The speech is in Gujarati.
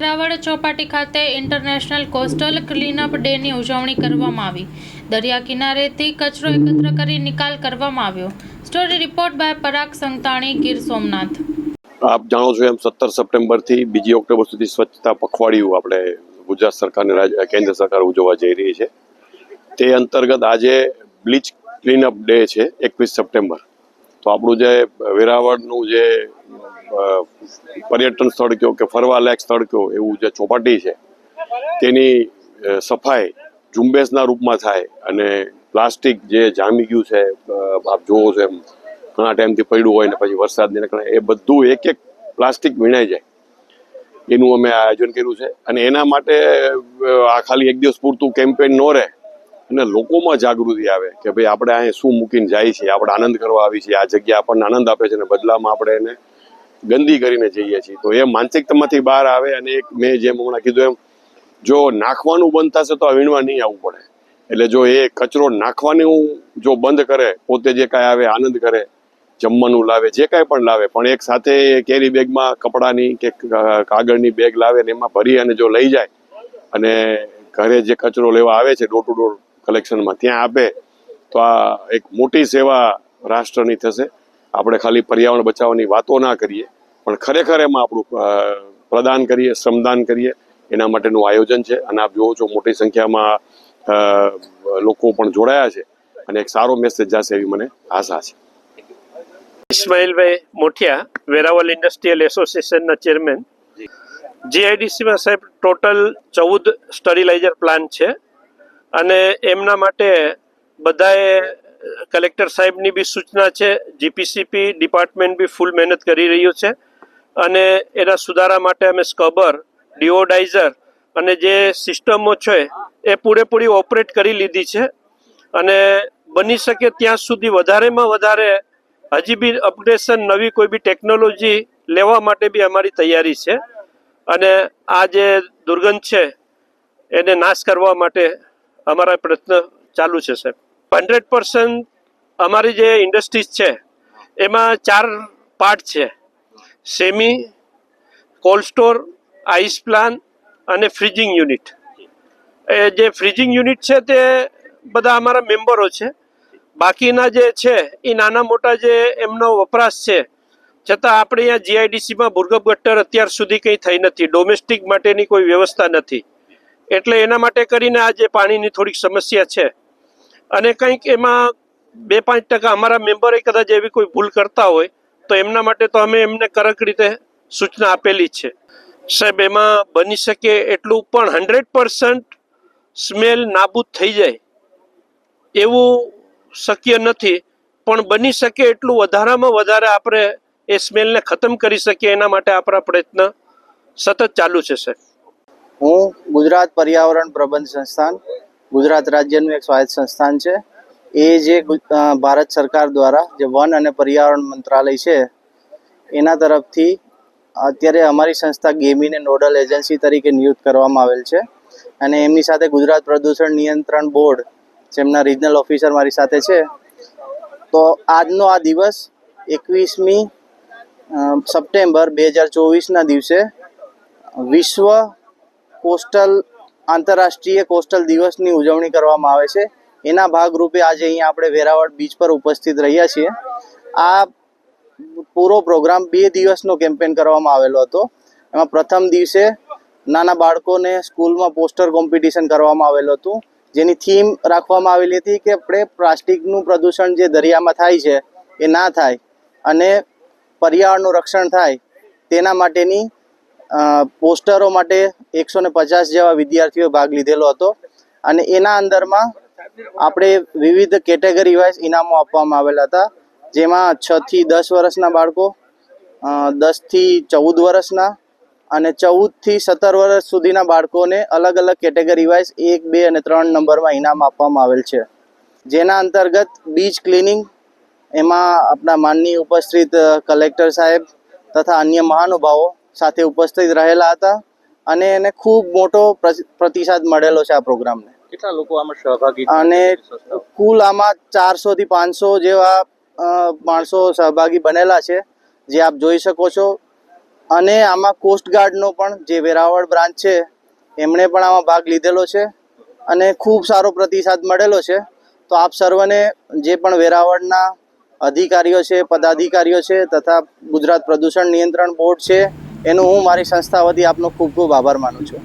વેરાવળ ચોપાટી ખાતે ઇન્ટરનેશનલ કોસ્ટલ ક્લીનઅપ ડેની ઉજવણી કરવામાં આવી. દરિયા કિનારેથી કચરો એકત્ર કરી નિકાલ કરવામાં આવ્યો. Story report by Parag Santani, Gir Somnath. આપ જાણો છો એમ સત્તર સપ્ટેમ્બરથી બીજી ઓક્ટોબર સુધી સ્વચ્છતા પખવાડિયું આપણે ગુજરાત સરકારને કેન્દ્ર સરકાર ઉજવવા જઈ રહી છે. તે અંતર્ગત આજે બ્લીચ ક્લીનઅપ ડે છે, એકવીસ સપ્ટેમ્બર. તો આપણું જે વેરાવળનું જે પર્યટન સ્થળ કયો કે ફરવા લાયક સ્થળ કયો એવું જે ચોપાટી છે, તેની સફાઈ ઝુંબેશના રૂપમાં થાય અને પ્લાસ્ટિક જે જામી ગયું છે આપ જોવો છો એમ, ઘણા ટાઈમથી પડ્યું હોય ને પછી વરસાદને કારણે, એ બધું એક એક પ્લાસ્ટિક વીણાઈ જાય. એનું અમે આયોજન કર્યું છે અને એના માટે આ ખાલી એક દિવસ પૂરતું કેમ્પેન ન રહે અને લોકોમાં જાગૃતિ આવે કે ભાઈ આપણે અહીંયા શું મૂકીને જાય છે આપણે આનંદ કરવા આવી છીએ, આ જગ્યા આપણને આનંદ આપે છે અને બદલામાં આપણે એને ગંદી કરીને જઈએ છીએ. તો એ માનસિકતામાંથી બહાર આવે અને એક મેં જેમ હમણાં કીધું એમ, જો નાખવાનું બંધ થશે તો આ વીણવા નહીં આવવું પડે. એટલે જો એ કચરો નાખવાનું જો બંધ કરે, પોતે જે કાંઈ આવે આનંદ કરે, જમવાનું લાવે, જે કાંઈ પણ લાવે, પણ એક સાથે કેરી બેગમાં કપડાની કે કાગળની બેગ લાવે ને એમાં ભરી અને જો લઈ જાય અને ઘરે જે કચરો લેવા આવે છે ડોર ટુ ડોર કલેક્શનમાં ત્યાં આપે, તો આ એક મોટી સેવા રાષ્ટ્રની થશે. આપણે ખાલી પર્યાવરણ બચાવવાની વાતો ના કરીએ પણ ખરેખર એમાં આપણું પ્રદાન કરીએ શ્રમદાન કરીએ એના માટેનું આયોજન છે. અને આપ જુઓ છો મોટી સંખ્યામાં લોકો પણ જોડાયા છે અને એક સારો મેસેજ જશે એવી મને આશા છે. ઇસ્માઇલભાઈ મોઠિયા વેરાવલ ઇન્ડસ્ટ્રીયલ એસોસિએશનના ચેરમેન જીઆઈડીસીમાં સાહેબ ટોટલ ચૌદ સ્ટરીલાઇઝર પ્લાન્ટ છે. અને એમના માટે બધાએ કલેક્ટર સાહેબની બી સૂચના છે જીપીસીપી ડિપાર્ટમેન્ટ બી ફૂલ મહેનત કરી રહ્યું છે અને એના સુધારા માટે અમે સ્કબર, ડિઓડાઇઝર અને જે સિસ્ટમો છે એ પૂરેપૂરી ઓપરેટ કરી લીધી છે અને બની શકે ત્યાં સુધી વધારેમાં વધારે હજી બી અપડેશન નવી કોઈ બી ટેકનોલોજી લેવા માટે બી અમારી તૈયારી છે અને આ જે દુર્ગંધ છે એને નાશ કરવા માટે અમારા પ્રયત્ન ચાલુ છે સાહેબ. હંડ્રેડ પર્સન્ટ અમારી જે ઇન્ડસ્ટ્રીઝ છે, એમાં ચાર પાર્ટ છે. Semi cold store ice plant અને ફ્રીજિંગ યુનિટ એ જે ફ્રીજિંગ યુનિટ છે તે બધા અમારા મેમ્બરો છે. બાકીના જે છે, એ નાના મોટા જે એમનો વપરાશ છે, છતાં આપણે અહીંયા જીઆઈડીસીમાં ભૂર્ગભ ગટ્ટર અત્યાર સુધી કંઈ થઈ નથી. ડોમેસ્ટિક માટેની કોઈ વ્યવસ્થા નથી. એટલે એના માટે કરીને આ જે પાણીની થોડીક સમસ્યા છે. અને કંઈક એમાં બે પાંચ ટકા અમારા મેમ્બરે કદાચ એવી કોઈ ભૂલ કરતા હોય, તો એમના માટે તો અમે એમને કડક રીતે સૂચના આપેલી છે. સાહેબ, એમાં બની શકે એટલું પણ હંડ્રેડ પર્સન્ટ સ્મેલ નાબૂદ થઈ જાય એવું શક્ય નથી, પણ બની શકે એટલું વધારામાં વધારે આપણે એ સ્મેલને ખતમ કરી શકીએ એના માટે આપણા પ્રયત્ન સતત ચાલુ છે, સાહેબ. હું ગુજરાત પર્યાવરણ પ્રબંધ સંસ્થાન ગુજરાત રાજ્યનું એક સ્વાયત્ત સંસ્થાન છે. એ જે ભારત સરકાર દ્વારા જે વન અને પર્યાવરણ મંત્રાલય છે, એના તરફથી અત્યારે અમારી સંસ્થા ગેમીને નોડલ એજન્સી તરીકે નિયુક્ત કરવામાં આવેલ છે અને એમની સાથે ગુજરાત પ્રદૂષણ નિયંત્રણ બોર્ડ, જેમના રિજનલ ઓફિસર મારી સાથે છે. તો આજનો આ દિવસ એકવીસમી સપ્ટેમ્બર બે હજાર ચોવીસના દિવસે વિશ્વ કોસ્ટલ આંતરરાષ્ટ્રીય કોસ્ટલ દિવસની ઉજવણી કરવામાં આવે છે. એના ભાગરૂપે આજે અહીંયા આપણે વેરાવળ બીચ પર ઉપસ્થિત રહ્યા છીએ. આ પૂરો પ્રોગ્રામ બે દિવસનો કેમ્પેન કરવામાં આવેલો હતો. એમાં પ્રથમ દિવસે નાના બાળકોને સ્કૂલમાં પોસ્ટર કોમ્પિટિશન કરવામાં આવેલું હતું. જેની થીમ રાખવામાં આવેલી હતી કે આપણે પ્લાસ્ટિકનું પ્રદૂષણ જે દરિયામાં થાય છે, એ ના થાય અને પર્યાવરણનું રક્ષણ થાય તેના માટેની પોસ્ટરો માટે એકસો ને પચાસ જેવા વિદ્યાર્થીઓએ ભાગ લીધેલો હતો. અને એના અંદરમાં આપણે વિવિધ કેટેગરી વાઇઝ ઇનામો આપવામાં આવેલા હતા. જેમાં છ થી દસ વર્ષના બાળકો દસથી ચૌદ વર્ષના અને ચૌદથી સત્તર વર્ષ સુધીના બાળકોને અલગ અલગ કેટેગરી વાઇઝ એક, બે અને ત્રણ નંબરમાં ઇનામ આપવામાં આવેલ છે. જેના અંતર્ગત બીચ ક્લિનિંગ, એમાં આપણા માનની ઉપસ્થિત કલેક્ટર સાહેબ તથા અન્ય મહાનુભાવો સાથે ઉપસ્થિત રહેલા હતા અને એને ખૂબ મોટો પ્રતિ- પ્રતિસાદ મળેલો છે આ પ્રોગ્રામને. કેટલા લોકો આમાં સહભાગી અને કુલ આમાં ચારસો થી પાંચસો જેવા માણસો સહભાગી બનેલા છે જે આપ જોઈ શકો છો. અને આમાં કોસ્ટગાર્ડનો પણ જે વેરાવળ બ્રાન્ચ છે એમણે પણ આમાં ભાગ લીધેલો છે અને ખૂબ સારો પ્રતિસાદ મળેલો છે. તો આપ સર્વને જે પણ વેરાવળના અધિકારીઓ છે પદાધિકારીઓ છે તથા ગુજરાત પ્રદૂષણ નિયંત્રણ બોર્ડ છે એનું હું મારી સંસ્થા વતી આપનો ખૂબ ખૂબ આભાર માનું છું.